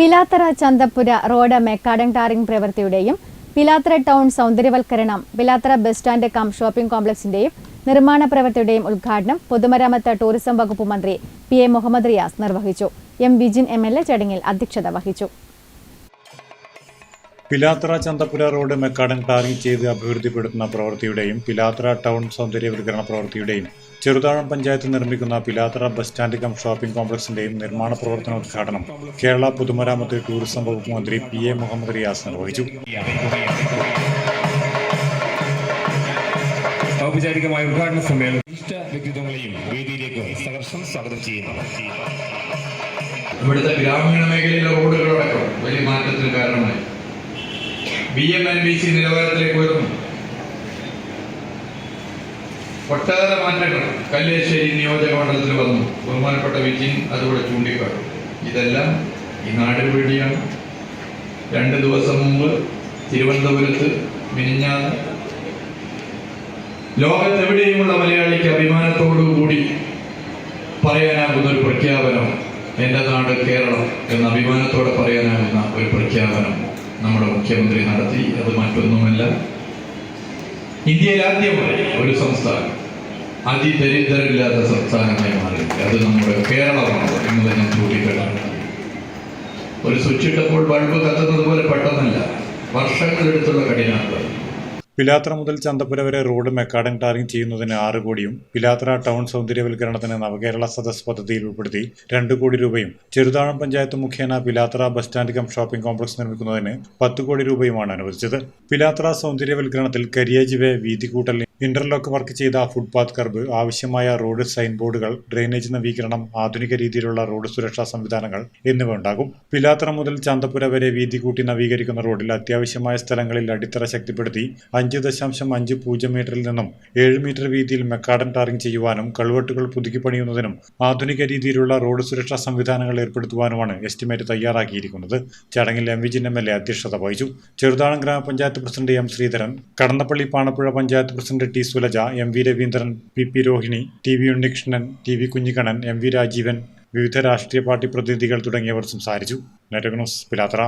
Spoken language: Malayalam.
Pilathara Chanthappura road macadam tarring പ്രവൃത്തിയുടെയും Pilathara town സൗന്ദര്യവൽക്കരണം Pilathara bus stand cum shopping കോംപ്ലക്സിന്റെയും നിർമ്മാണ പ്രവൃത്തിയുടെയും ഉദ്ഘാടനം പൊതുമരാമത്ത് ടൂറിസം വകുപ്പ് മന്ത്രി പി എ മുഹമ്മദ് റിയാസ് നിർവഹിച്ചു. M Vijin M L A ചടങ്ങിൽ അധ്യക്ഷത വഹിച്ചു. Pilathara Chanthappura road macadam tarring ചെയ്ത് അഭിവൃദ്ധിപ്പെടുത്തുന്ന പ്രവൃത്തിയുടെയും പിലാത്ര ടൗൺ സൗന്ദര്യവൽക്കരണ പ്രവൃത്തിയുടെയും ചെറുതാഴം പഞ്ചായത്ത് നിർമ്മിക്കുന്ന Pilathara bus stand cum shopping കോംപ്ലക്സിന്റെയും നിർമ്മാണ പ്രവർത്തന ഉദ്ഘാടനം കേരള പൊതുമരാമത്ത് ടൂറിസം വകുപ്പ് മന്ത്രി പി എ മുഹമ്മദ് റിയാസ് നിർവഹിച്ചു. ഔപചാരികമായ ഉദ്ഘാടന സമ്മേളനം ഇഷ്ട വ്യക്തിത്വങ്ങളെയും വേദിയിലേക്ക് സഹർഷം സ്വാഗതം ചെയ്യുന്നു. ഇവിടുത്തെ ഗ്രാമീണ മേഖലയിലെ റോഡുകളടക്കം വലിയ മാറ്റത്തിന് കാരണമായി. B M N B C നിലവാരത്തിലേക്ക് ഉയർന്നു ഒട്ടേറെ മാറ്റങ്ങൾ കല്ലേശ്ശേരി നിയോജക മണ്ഡലത്തിൽ വന്നു. ബഹുമാനപ്പെട്ട വിജയൻ അതുകൂടെ ചൂണ്ടിക്കാട്ടും. ഇതെല്ലാം ഈ നാടിന് വേണ്ടിയാണ് രണ്ട് ദിവസം മുമ്പ് തിരുവനന്തപുരത്ത് മിനിഞ്ഞാന്ന് ലോകത്തെവിടെയുമുള്ള മലയാളിക്ക് അഭിമാനത്തോടു കൂടി പറയാനാകുന്ന ഒരു പ്രഖ്യാപനം എന്റെ നാട് കേരളം എന്ന അഭിമാനത്തോടെ പറയാനാകുന്ന ഒരു പ്രഖ്യാപനം നമ്മുടെ മുഖ്യമന്ത്രി നടത്തി അത് മറ്റൊന്നുമല്ല. ഇന്ത്യയിൽ ആദ്യമായി ഒരു സംസ്ഥാനം അതിദരിദ്രമില്ലാത്ത സംസ്ഥാനമായി മാറി അത് നമ്മുടെ കേരളമാണ് എന്നത് ഞാൻ ചൂണ്ടിക്കാട്ടാണ് ഒരു സ്വിച്ച് ഇട്ടപ്പോൾ ബൾബ് കത്തുന്നത് പോലെ പെട്ടെന്നല്ല. വർഷങ്ങളെടുത്തുള്ള കഠിനാധ്വാനം. പിലാത്തറ മുതൽ ചന്തപ്പുര വരെ റോഡ് മെക്കാഡൻ ടാറിംഗ് ചെയ്യുന്നതിന് ആറ് കോടിയും പിലാത്ര ടൗൺ സൗന്ദര്യവൽക്കരണത്തിന് നവകേരള സദസ് പദ്ധതിയിൽ ഉൾപ്പെടുത്തി രണ്ട് കോടി രൂപയും. ചെറുതാഴം പഞ്ചായത്ത് മുഖേന Pilathara bus stand cum shopping complex നിർമ്മിക്കുന്നതിന് പത്ത് കോടി രൂപയുമാണ് അനുവദിച്ചത്. പിലാത്ര സൗന്ദര്യവൽക്കരണത്തിൽ കരിയേജ് വേ വീതികൂട്ടൽ ഇന്റർലോക്ക് വർക്ക് ചെയ്ത ഫുട്പാത്ത് കർബ് ആവശ്യമായ റോഡ് സൈൻ ബോർഡുകൾ ഡ്രെയിനേജ് നവീകരണം ആധുനിക രീതിയിലുള്ള റോഡ് സുരക്ഷാ സംവിധാനങ്ങൾ എന്നിവ ഉണ്ടാകും. പിലാത്തറ മുതൽ ചന്തപുര വരെ വീതി കൂട്ടി നവീകരിക്കുന്ന റോഡിൽ അത്യാവശ്യമായ സ്ഥലങ്ങളിൽ അടിത്തറ ശക്തിപ്പെടുത്തി അഞ്ച് ദശാംശം അഞ്ച് പൂജ്യം മീറ്ററിൽ നിന്നും ഏഴ് മീറ്റർ വീതിയിൽ മെക്കാഡൻ ടാറിംഗ് ചെയ്യുവാനും കൾവെട്ടുകൾ പുതുക്കി പണിയുന്നതിനും ആധുനിക രീതിയിലുള്ള റോഡ് സുരക്ഷാ സംവിധാനങ്ങൾ ഏർപ്പെടുത്തുവാനുമാണ് എസ്റ്റിമേറ്റ് തയ്യാറാക്കിയിരിക്കുന്നത്. ചടങ്ങിൽ M Vijin M L A അധ്യക്ഷത വഹിച്ചു. Cheruthazham grama panchayat president M Sreedharan Kadannappally Panappuzha panchayat president T Sulaja M V Raveendran P P Rohini T V Unnikrishnan T V Kunhikannan M V Rajeevan വിവിധ രാഷ്ട്രീയ പാർട്ടി പ്രതിനിധികൾ തുടങ്ങിയവർ സംസാരിച്ചു. നെറ്റഗ് പിലാത്ര.